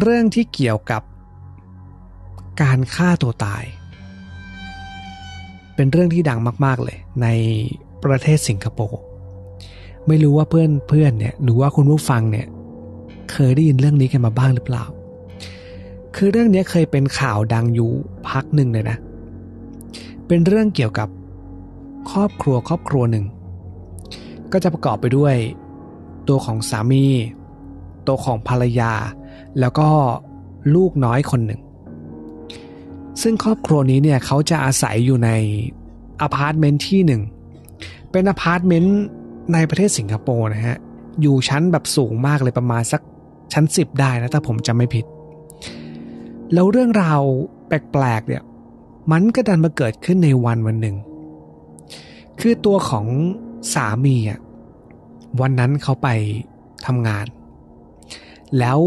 เรื่องที่เกี่ยวกับการฆ่าตัวตาย เป็นเรื่องที่ดังมาก ๆ เลยในประเทศสิงคโปร์ ไม่รู้ว่าเพื่อนเพื่อนเนี่ยหรือว่าคุณผู้ฟังเนี่ยเคยได้ยินเรื่องนี้กันมาบ้างหรือเปล่า คือเรื่องนี้เคยเป็นข่าวดังอยู่พักหนึ่งเลยนะ เป็นเรื่องเกี่ยวกับครอบครัวครอบครัวหนึ่ง ก็จะประกอบไปด้วย ตัวของสามี ตัวของภรรยา แล้วก็ลูกน้อยคนหนึ่ง ซึ่งครอบครัวนี้เนี่ยเขาจะอาศัยอยู่ในอพาร์ตเมนต์ที่หนึ่ง เป็นอพาร์ตเมนต์ในประเทศสิงคโปร์นะฮะ อยู่ชั้นแบบสูงมากเลยประมาณสักชั้น 10 ได้นะถ้าผมจำไม่ผิด แล้วเรื่องราวแปลกๆเนี่ยมันก็ดันมาเกิดขึ้นในวันวันหนึ่ง คือตัวของสามีอะวันนั้นเขาไปทำงาน แล้ว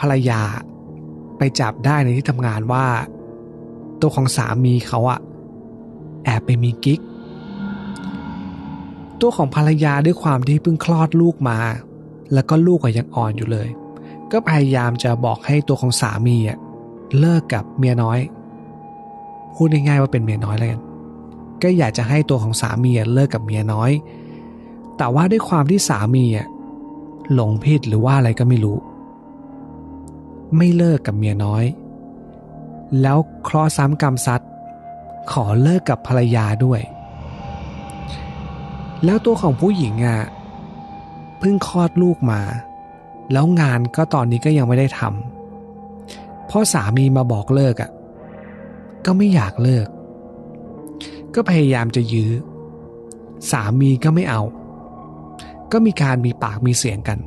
ภรรยาไปจับได้ในที่ทำงานว่า ตัวของสามีเขาอะแอบไปมีกิ๊ก ตัวของภรรยาด้วยความที่เพิ่งคลอดลูกมา แล้วก็ลูกก็ยังอ่อนอยู่เลย ก็พยายามจะบอกให้ตัวของสามีอะเลิกกับเมียน้อย พูดง่ายๆว่าเป็นเมียน้อยแล้วกันก็อยากจะให้ตัวของสามีเลิกกับเมียน้อย แต่ว่าด้วยความที่สามีอะหลงผิดหรือว่าอะไรก็ไม่รู้ ไม่เลิกกับเมียน้อย แล้วเคราะห์ซ้ำกรรมซัดขอเลิกกับภรรยาด้วย แล้วตัวของผู้หญิงอะเพิ่งคลอดลูกมา แล้วงานก็ตอนนี้ก็ยังไม่ได้ทำพอสามีมาบอกเลิกอะก็ไม่อยากเลิก ก็พยายามจะยื้อ สามีก็ไม่เอา ก็มีการมีปากมีเสียงกัน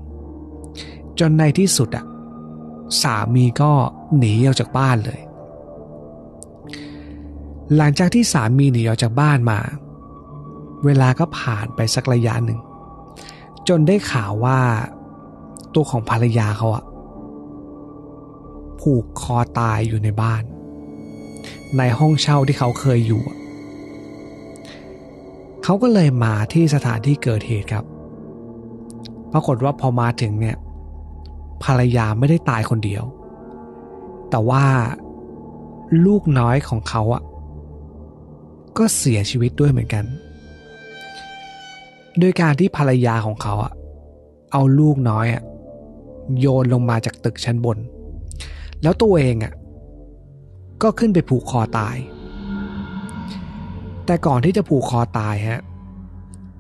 จนในที่สุดอะ สามีก็หนีออกจากบ้านเลย หลังจากที่สามีหนีออกจากบ้านมา เวลาก็ผ่านไปสักระยะหนึ่ง จนได้ข่าวว่าตัวของภรรยาเขาอะผูกคอตายอยู่ในบ้าน ในห้องเช่าที่เขาเคยอยู่ เขาก็เลยมาที่สถานที่เกิดเหตุครับ ปรากฏว่าพอมาถึงเนี่ย ภรรยาไม่ได้ตายคนเดียว แต่ว่าลูกน้อยของเขาอะก็เสียชีวิตด้วยเหมือนกัน โดยการที่ภรรยาของเขาอะเอาลูกน้อยอะโยนลงมาจากตึกชั้นบน แล้วตัวเองอะก็ขึ้นไปผูกคอตาย แต่ก่อนที่จะผูกคอตายฮะ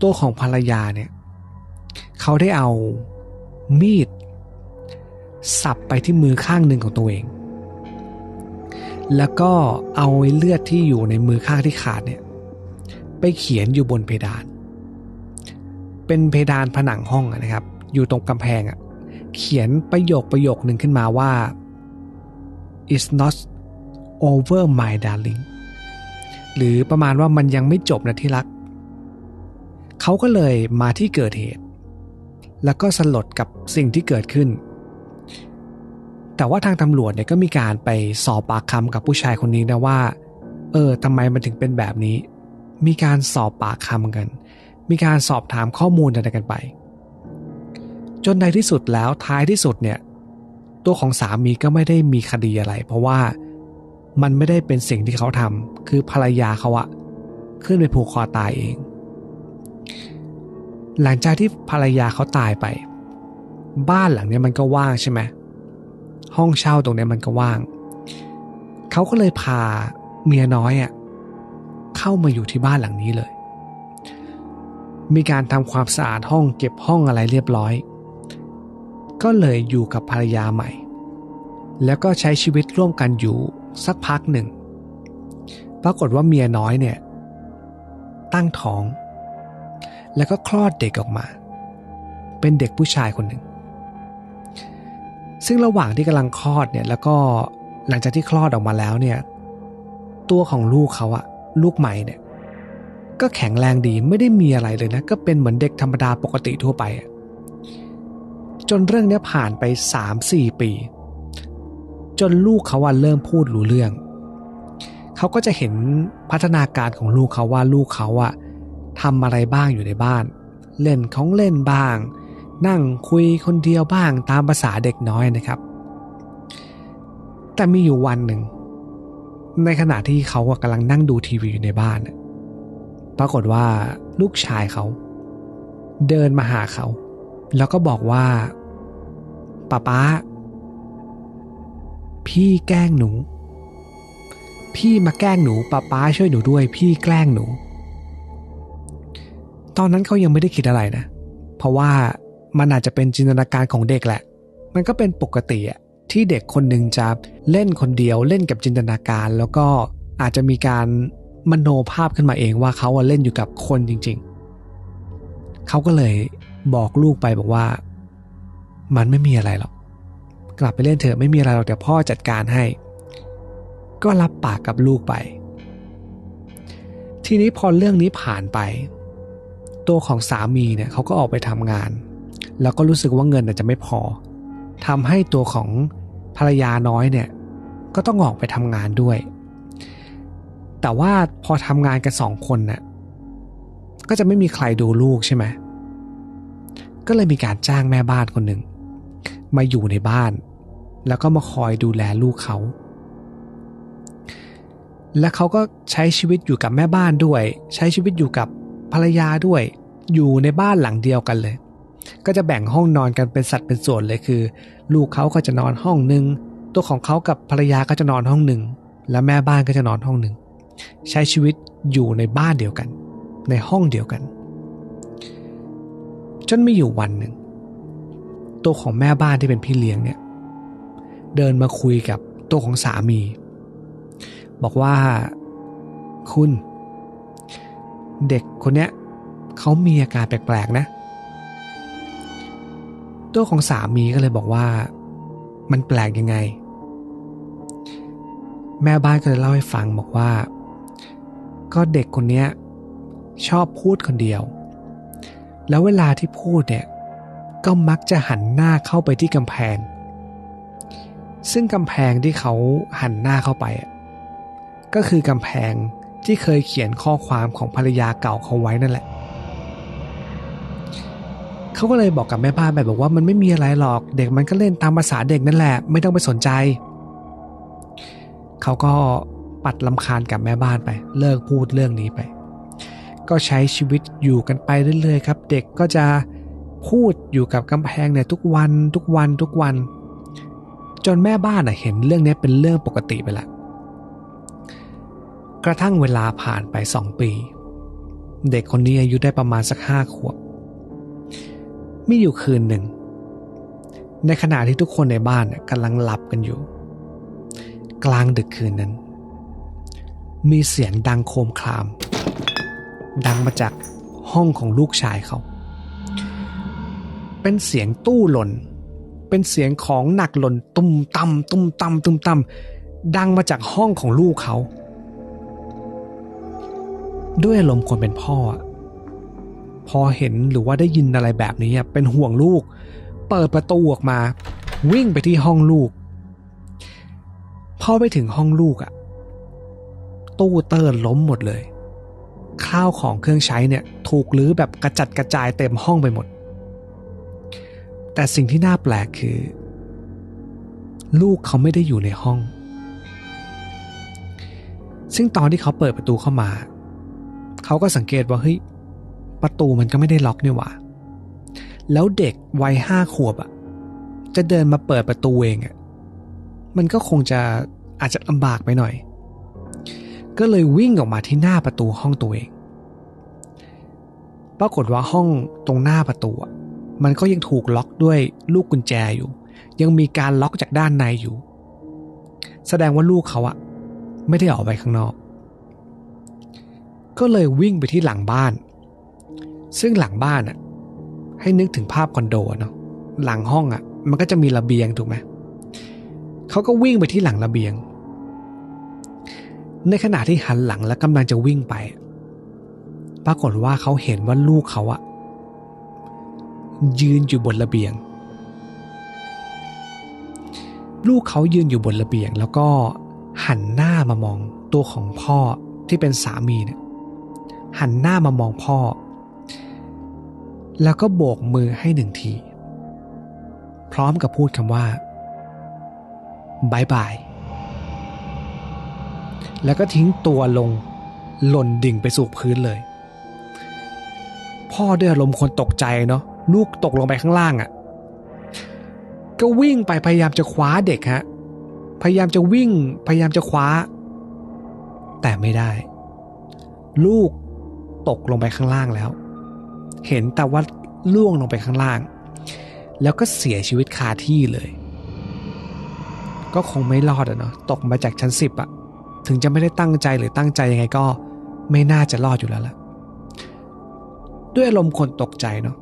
ตัวของภรรยาเนี่ย เขาได้เอามีด สับไปที่มือข้างหนึ่งของตัวเอง แล้วก็เอาเลือดที่อยู่ในมือข้างที่ขาดเนี่ยไปเขียนอยู่บนเพดาน เป็นเพดานผนังห้องนะครับ อยู่ตรงกำแพงอะ่ะเขียนประโยคประโยคหนึ่งขึ้นมาว่า it's not over my darling หรือประมาณว่ามันยังไม่จบนะที่รัก เขาก็เลยมาที่เกิดเหตุ แล้วก็สลดกับสิ่งที่เกิดขึ้น แต่ว่าทางตำรวจเนี่ยก็มีการไปสอบปากคำกับผู้ชายคนนี้นะว่า เออทำไมมันถึงเป็นแบบนี้ มีการสอบปากคำกัน มีการสอบถามข้อมูลอะไรกันไป จนในที่สุดแล้วท้ายที่สุดเนี่ย ตัวของสามีก็ไม่ได้มีคดีอะไร เพราะว่ามันไม่ได้เป็นสิ่งที่เขาทำคือภรรยาเขาอะขึ้นไปผูกคอตายเอง หลังจากที่ภรรยาเขาตายไป บ้านหลังนี้มันก็ว่างใช่ไหม ห้องเช่าตรงนี้มันก็ว่าง เขาก็เลยพาเมียน้อยอะเข้ามาอยู่ที่บ้านหลังนี้เลย มีการทำความสะอาดห้องเก็บห้องอะไรเรียบร้อย ก็เลยอยู่กับภรรยาใหม่ แล้วก็ใช้ชีวิตร่วมกันอยู่สักพักหนึ่ง ปรากฏว่าเมียน้อยเนี่ย ตั้งท้อง แล้วก็คลอดเด็กออกมา เป็นเด็กผู้ชายคนหนึ่ง ซึ่งระหว่างที่กำลังคลอดเนี่ยแล้วก็หลังจากที่คลอดออกมาแล้วเนี่ย ตัวของลูกเขาอะลูกใหม่เนี่ย ก็แข็งแรงดีไม่ได้มีอะไรเลยนะ ก็เป็นเหมือนเด็กธรรมดาปกติทั่วไป จนเรื่องนี้ผ่านไป 3-4 ปี จนลูกเขาว่าเริ่มพูดรู้เรื่อง เขาก็จะเห็นพัฒนาการของลูกเขาว่าลูกเขาอะทำอะไรบ้างอยู่ในบ้าน เล่นของเล่นบ้าง นั่งคุยคนเดียวบ้างตามภาษาเด็กน้อยนะครับ แต่มีอยู่วันหนึ่ง ในขณะที่เขากำลังนั่งดูทีวีอยู่ในบ้าน ปรากฏว่าลูกชายเขา เดินมาหาเขา แล้วก็บอกว่าป้าป้า พี่แกล้งหนู พี่มาแกล้งหนูป้าป้าช่วยหนูด้วย พี่แกล้งหนู ตอนนั้นเขายังไม่ได้คิดอะไรนะ เพราะว่า มันอาจจะเป็นจินตนาการของเด็กแหละ มันก็เป็นปกติอะที่เด็กคนหนึ่งจะเล่นคนเดียวเล่นกับจินตนาการ แล้วก็อาจจะมีการมโนภาพขึ้นมาเองว่าเขาเล่นอยู่กับคนจริง ๆ เขาก็เลยบอกลูกไปบอกว่า มันไม่มีอะไรหรอกกลับไปเล่นเถอะไม่มีอะไรหรอกเดี๋ยวพ่อจัดการให้ ก็รับปากกับลูกไป ทีนี้พอเรื่องนี้ผ่านไป ตัวของสามีเนี่ยเขาก็ออกไปทำงาน แล้วก็รู้สึกว่าเงินอาจจะไม่พอทำให้ตัวของภรรยาน้อยเนี่ย ก็ต้องออกไปทำงานด้วย แต่ว่าพอทำงานกันสองคนน่ะก็จะไม่มีใครดูลูกใช่ไหมก็เลยมีการจ้างแม่บ้านคนหนึ่งมาอยู่ในบ้าน แล้วก็มาคอยดูแลลูกเขา และเขาก็ใช้ชีวิตอยู่กับแม่บ้านด้วย ใช้ชีวิตอยู่กับภรรยาด้วย อยู่ในบ้านหลังเดียวกันเลย ก็จะแบ่งห้องนอนกันเป็นสัดเป็นส่วนเลยคือ ลูกเขาก็จะนอนห้องหนึ่งตัวของเขากับภรรยาก็จะนอนห้องหนึ่งและแม่บ้านก็จะนอนห้องหนึ่งใช้ชีวิตอยู่ในบ้านเดียวกัน ในห้องเดียวกัน จนไม่อยู่วันหนึ่งตัวของแม่บ้านที่เป็นพี่เลี้ยงเนี่ยเดินมาคุยกับตัวของสามี บอกว่าคุณ เด็กคนเนี้ยเขามีอาการแปลกๆนะ ตัวของสามีก็เลยบอกว่า มันแปลกยังไง แม่บ้านก็เลยเล่าให้ฟังบอกว่า ก็เด็กคนเนี้ยชอบพูดคนเดียว แล้วเวลาที่พูดเนี่ยก็มักจะหันหน้าเข้าไปที่กำแพง ซึ่งกำแพงที่เขาหันหน้าเข้าไป ก็คือกำแพงที่เคยเขียนข้อความของภรรยาเก่าเขาไว้นั่นแหละ เขาก็เลยบอกกับแม่บ้านแบบบอกว่ามันไม่มีอะไรหรอก เด็กมันก็เล่นตามภาษาเด็กนั่นแหละ ไม่ต้องไปสนใจ เขาก็ปัดลำคาญกับแม่บ้านไป เลิกพูดเรื่องนี้ไป ก็ใช้ชีวิตอยู่กันไปเรื่อยๆครับ เด็กก็จะพูดอยู่กับกำแพงเนี่ยทุกวันทุกวันทุกวัน จนแม่บ้านเห็นเรื่องนี้เป็นเรื่องปกติไปละกระทั่งเวลาผ่านไปสองปี เด็กคนนี้อายุได้ประมาณสักห้าขวบ มีอยู่คืนหนึ่ง ในขณะที่ทุกคนในบ้านกำลังหลับกันอยู่ กลางดึกคืนนั้น มีเสียงดังโคมคราม ดังมาจากห้องของลูกชายเขา เป็นเสียงตู้หล่น เป็นเสียงของหนักหล่นตุ้มตั้มตุ้มตั้มตุ้มตั้มดังมาจากห้องของลูกเขา ด้วยอารมณ์คนเป็นพ่อ พอเห็นหรือว่าได้ยินอะไรแบบนี้เป็นห่วงลูก เปิดประตูออกมา วิ่งไปที่ห้องลูก พอไปถึงห้องลูกอะตู้เตอร์ล้มหมดเลย ข้าวของเครื่องใช้เนี่ยถูกลื้อแบบกระจัดกระจายเต็มห้องไปหมด แต่สิ่งที่น่าแปลกคือ ลูกเขาไม่ได้อยู่ในห้อง ซึ่งตอนที่เขาเปิดประตูเข้ามา เขาก็สังเกตว่าเฮ้ย ประตูมันก็ไม่ได้ล็อกนี่หว่าแล้วเด็กวัยห้าขวบอะ่ะจะเดินมาเปิดประตูเองอะ่ะมันก็คงจะอาจจะลำบากไปหน่อย ก็เลยวิ่งออกมาที่หน้าประตูห้องตัวเอง ปรากฏว่าห้องตรงหน้าประตูอะมันก็ยังถูกล็อกด้วยลูกกุญแจอยู่ ยังมีการล็อกจากด้านในอยู่ แสดงว่าลูกเขาอะไม่ได้ออกไปข้างนอก ก็เลยวิ่งไปที่หลังบ้าน ซึ่งหลังบ้านอะให้นึกถึงภาพคอนโดเนาะหลังห้องอะ มันก็จะมีระเบียงถูกไหมเขาก็วิ่งไปที่หลังระเบียง ในขณะที่หันหลังและกำลังจะวิ่งไป ปรากฏว่าเขาเห็นว่าลูกเขาอะยืนอยู่บนระเบียง ลูกเขายืนอยู่บนระเบียง แล้วก็หันหน้ามามองตัวของพ่อที่เป็นสามีเนี่ยหันหน้ามามองพ่อ แล้วก็โบกมือให้หนึ่งที พร้อมกับพูดคำว่าบายบาย แล้วก็ทิ้งตัวลงหล่นดิ่งไปสู่พื้นเลย พ่อด้วยอารมณ์คนตกใจเนาะลูกตกลงไปข้างล่างอะ่ะ ก็วิ่งไปพยายามจะคว้าเด็กฮะ พยายามจะวิ่งพยายามจะคว้า แต่ไม่ได้ ลูกตกลงไปข้างล่างแล้ว เห็นแต่ว่าล่วงลงไปข้างล่าง แล้วก็เสียชีวิตคาที่เลย ก็คงไม่รอดอะเนาะตกมาจากชั้นสิบอะถึงจะไม่ได้ตั้งใจหรือตั้งใจยังไงก็ไม่น่าจะรอดอยู่แล้วล่ะ ด้วยอารมณ์คนตกใจเนาะ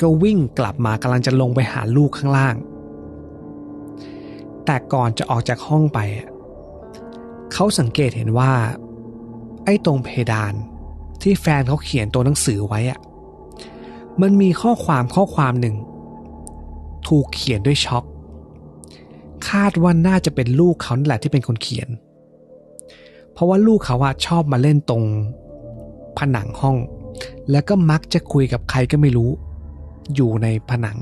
ก็วิ่งกลับมากำลังจะลงไปหาลูกข้างล่าง แต่ก่อนจะออกจากห้องไป เขาสังเกตเห็นว่า ไอ้ตรงเพดาน ที่แฟนเขาเขียนตัวหนังสือไว้อะมันมีข้อความข้อความหนึ่ง ถูกเขียนด้วยช็อก คาดว่าน่าจะเป็นลูกเขานั่นแหละที่เป็นคนเขียน เพราะว่าลูกเขาอะชอบมาเล่นตรงผนังห้อง แล้วก็มักจะคุยกับใครก็ไม่รู้ อยู่ในผนัง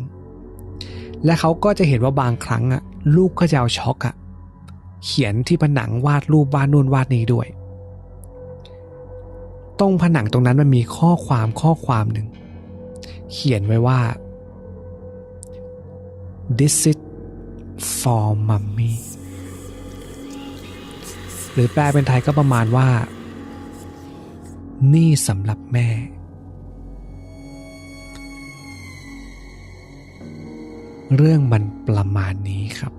และเขาก็จะเห็นว่าบางครั้งอะลูกก็จะเอาช็อกอะเขียนที่ผนังวาดรูปวาดนู่นวาดนี้ด้วย ตรงผนังตรงนั้นมันมีข้อความข้อความหนึ่ง เขียนไว้ว่า this is for mommy หรือแปลเป็นไทยก็ประมาณว่า นี่สำหรับแม่ เรื่องมันประมาณนี้ครับ